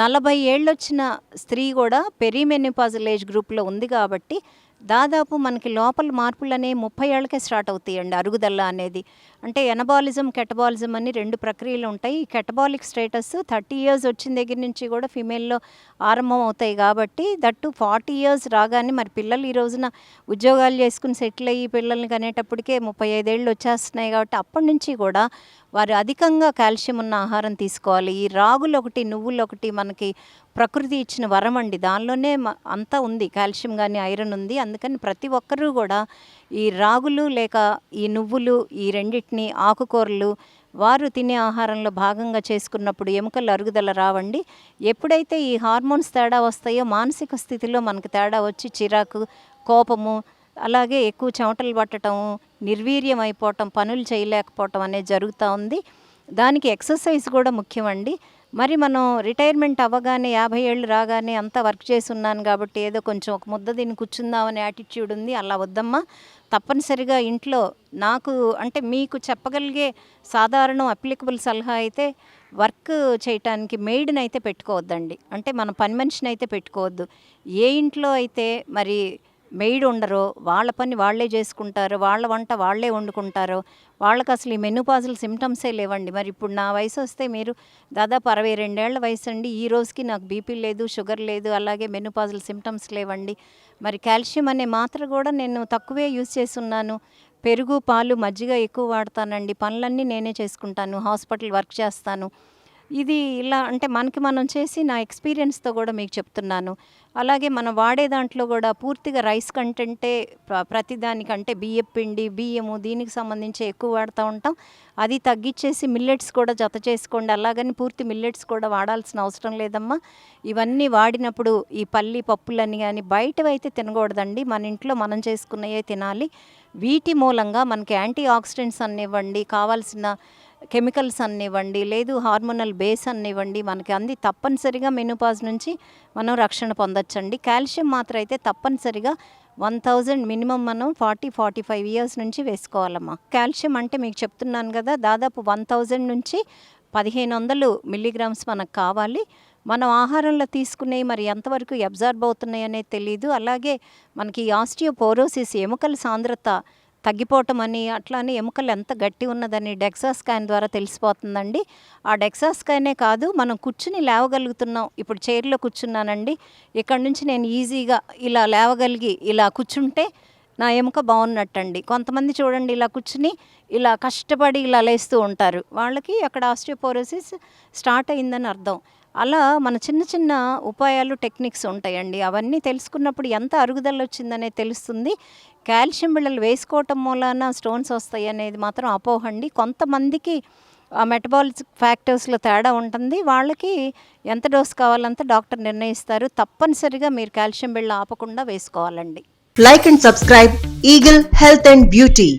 నలభై ఏళ్ళొచ్చిన స్త్రీ కూడా పెరిమెనిపాజల్ ఏజ్ గ్రూప్లో ఉంది కాబట్టి దాదాపు మనకి లోపల మార్పులు అనేవి ముప్పై ఏళ్ళకే స్టార్ట్ అవుతాయండి అరుగుదల అనేది. అంటే ఎనబాలిజం కెటబాలిజం అని రెండు ప్రక్రియలు ఉంటాయి. ఈ కెటబాలిక్ స్టేటస్ థర్టీ ఇయర్స్ వచ్చిన దగ్గర నుంచి కూడా ఫీమేల్లో ఆరంభం అవుతాయి కాబట్టి దట్టు ఫార్టీ ఇయర్స్ రాగానే మరి పిల్లలు ఈ రోజున ఉద్యోగాలు చేసుకుని సెటిల్ అయ్యి పిల్లల్ని కనేటప్పటికే ముప్పై ఐదేళ్ళు వచ్చేస్తున్నాయి కాబట్టి అప్పటి నుంచి కూడా వారు అధికంగా కాల్షియం ఉన్న ఆహారం తీసుకోవాలి. ఈ రాగులు ఒకటి నువ్వులు ఒకటి మనకి ప్రకృతి ఇచ్చిన వరం అండి. దానిలోనే మ- అంతా ఉంది. కాల్షియం కానీ ఐరన్ ఉంది. అందుకని ప్రతి ఒక్కరూ కూడా ఈ రాగులు లేక ఈ నువ్వులు ఈ రెండింటిని ఆకుకూరలు వారు తినే ఆహారంలో భాగంగా చేసుకున్నప్పుడు ఎముకలు అరుగుదల రావండి. ఎప్పుడైతే ఈ హార్మోన్స్ తేడా వస్తాయో మానసిక స్థితిలో మనకు తేడా వచ్చి చిరాకు కోపము అలాగే ఎక్కువ చెమటలు పట్టడం నిర్వీర్యం అయిపోవటం పనులు చేయలేకపోవటం అనేది జరుగుతూ ఉంది. దానికి ఎక్సర్సైజ్ కూడా ముఖ్యమండి. మరి మనం రిటైర్మెంట్ అవ్వగానే యాభై ఏళ్ళు రాగానే అంతా వర్క్ చేసి ఉన్నాను కాబట్టి ఏదో కొంచెం ఒక ముద్ద దీన్ని కూర్చుందామనే యాటిట్యూడ్ ఉంది. అలా వద్దమ్మా. తప్పనిసరిగా ఇంట్లో నాకు అంటే మీకు చెప్పగలిగే సాధారణ అప్లికబుల్ సలహా అయితే వర్క్ చేయటానికి మెయిడ్ని అయితే పెట్టుకోవద్దండి. అంటే మన పని మనిషిని అయితే పెట్టుకోవద్దు. ఏ ఇంట్లో అయితే మరి మెయిడ్ ఉండరు వాళ్ళ పని వాళ్ళే చేసుకుంటారు వాళ్ళ వంట వాళ్ళే వండుకుంటారు. వాళ్ళకి అసలు ఈ మెనుపాజుల సిమ్టమ్సే లేవండి. మరి ఇప్పుడు నా వయసు వస్తే మీరు దాదాపు అరవై రెండేళ్ళ వయసు అండి ఈ రోజుకి నాకు బీపీ లేదు షుగర్ లేదు అలాగే మెనుపాజుల సిమ్టమ్స్ లేవండి. మరి కాల్షియం అనే మాత్ర కూడా నేను తక్కువే యూజ్ చేస్తున్నాను. పెరుగు పాలు మజ్జిగ ఎక్కువ వాడతానండి. పనులన్నీ నేనే చేసుకుంటాను. హాస్పిటల్ వర్క్ చేస్తాను. ఇది ఇలా అంటే మనకి మనం చేసి నా ఎక్స్పీరియన్స్తో కూడా మీకు చెప్తున్నాను. అలాగే మనం వాడే దాంట్లో కూడా పూర్తిగా రైస్ కంటెంటే ప్రతిదానికంటే బియ్యం పిండి బియ్యము దీనికి సంబంధించి ఎక్కువ వాడుతూ ఉంటాం. అది తగ్గించేసి మిల్లెట్స్ కూడా జత చేసుకోండి. అలాగని పూర్తి మిల్లెట్స్ కూడా వాడాల్సిన అవసరం లేదమ్మా. ఇవన్నీ వాడినప్పుడు ఈ పల్లి పప్పులని కానీ బయటవి అయితే తినకూడదండి. మన ఇంట్లో మనం చేసుకున్నవే తినాలి. వీటి మూలంగా మనకి యాంటీ ఆక్సిడెంట్స్ అనివ్వండి కావాల్సిన కెమికల్స్ అన్నివ్వండి లేదు హార్మోనల్ బేస్ అనివ్వండి మనకి అంది తప్పనిసరిగా మెనుపాజ్ నుంచి మనం రక్షణ పొందొచ్చండి. కాల్షియం మాత్రం అయితే తప్పనిసరిగా వన్ థౌజండ్ మినిమం మనం ఫార్టీ ఫార్టీ ఫైవ్ ఇయర్స్ నుంచి వేసుకోవాలమ్మా. కాల్షియం అంటే మీకు చెప్తున్నాను కదా దాదాపు వన్ థౌజండ్ నుంచి పదిహేను వందలు మిల్లీగ్రామ్స్ మనకు కావాలి. మనం ఆహారంలో తీసుకునే మరి ఎంతవరకు అబ్జార్బ్ అవుతున్నాయనేది తెలియదు అలాగే మనకి ఆస్టియోపోరోసిస్ ఎముకల సాంద్రత తగ్గిపోవటం అని అట్లా అని ఎముకలు ఎంత గట్టి ఉన్నదని డెక్సా స్కాన్ ద్వారా తెలిసిపోతుందండి. ఆ డెక్సా స్కానే కాదు మనం కూర్చుని లేవగలుగుతున్నాం. ఇప్పుడు చైర్లో కూర్చున్నానండి. ఇక్కడ నుంచి నేను ఈజీగా ఇలా లేవగలిగి ఇలా కూర్చుంటే నా ఎముక బాగున్నట్టండి. కొంతమంది చూడండి ఇలా కూర్చుని ఇలా కష్టపడి ఇలా లేస్తూ ఉంటారు. వాళ్ళకి అక్కడ ఆస్టియోపోరోసిస్ స్టార్ట్ అయిందని అర్థం. అలా మన చిన్న చిన్న ఉపాయాలు టెక్నిక్స్ ఉంటాయండి. అవన్నీ తెలుసుకున్నప్పుడు ఎంత అరుగుదల వచ్చిందనే తెలుస్తుంది. కాల్షియం బిళ్ళలు వేసుకోవటం మూలాన స్టోన్స్ వస్తాయి అనేది మాత్రం అపోహండి. కొంతమందికి ఆ మెటబాలిక్ ఫ్యాక్టర్స్లో తేడా ఉంటుంది. వాళ్ళకి ఎంత డోస్ కావాలంత డాక్టర్ నిర్ణయిస్తారు. తప్పనిసరిగా మీరు కాల్షియం బిళ్ళ ఆపకుండా వేసుకోవాలండి. Like and subscribe Eagle Health and Beauty.